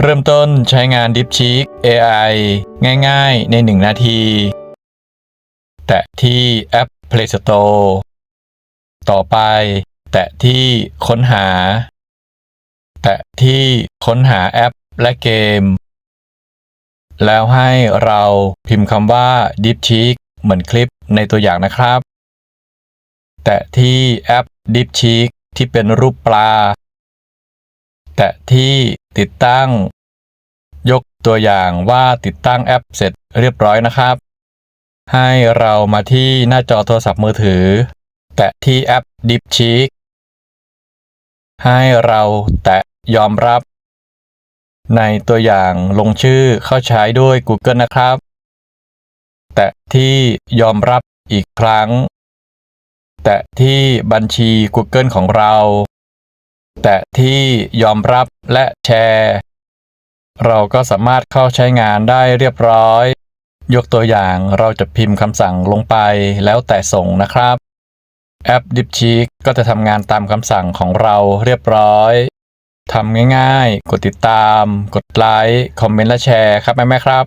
เริ่มต้นใช้งาน DeepSeek AI ง่ายๆ ใน 1 นาที แตะที่แอป Play Store ต่อไป แตะที่ค้นหา แตะที่ค้นหาแอปและเกม แล้วให้เราพิมพ์คำว่า DeepSeek เหมือนคลิปในตัวอย่างนะครับ แตะที่แอป DeepSeek ที่เป็นรูปปลา แตะที่ ติดตั้ง ยกตัวอย่างว่าติดตั้งแอปเสร็จเรียบร้อยนะครับ ให้เรามาที่หน้าจอโทรศัพท์มือถือ แตะที่แอป DeepSeek ให้เราแตะยอมรับ ในตัวอย่างลงชื่อเข้าใช้ด้วย Google นะครับ แตะที่ยอมรับอีกครั้ง แตะที่บัญชี Google ของเรา แตะที่ยอมรับ และแชร์ เราก็สามารถเข้าใช้งานได้เรียบร้อย ยกตัวอย่างเราจะพิมพ์คำสั่งลงไปแล้วแต่ส่งนะครับ แอป DeepSeek ก็จะทำงานตามคำสั่งของเราเรียบร้อยทำง่ายๆ กดติดตาม กดไลค์ คอมเมนต์และแชร์ครับแม่ๆครับ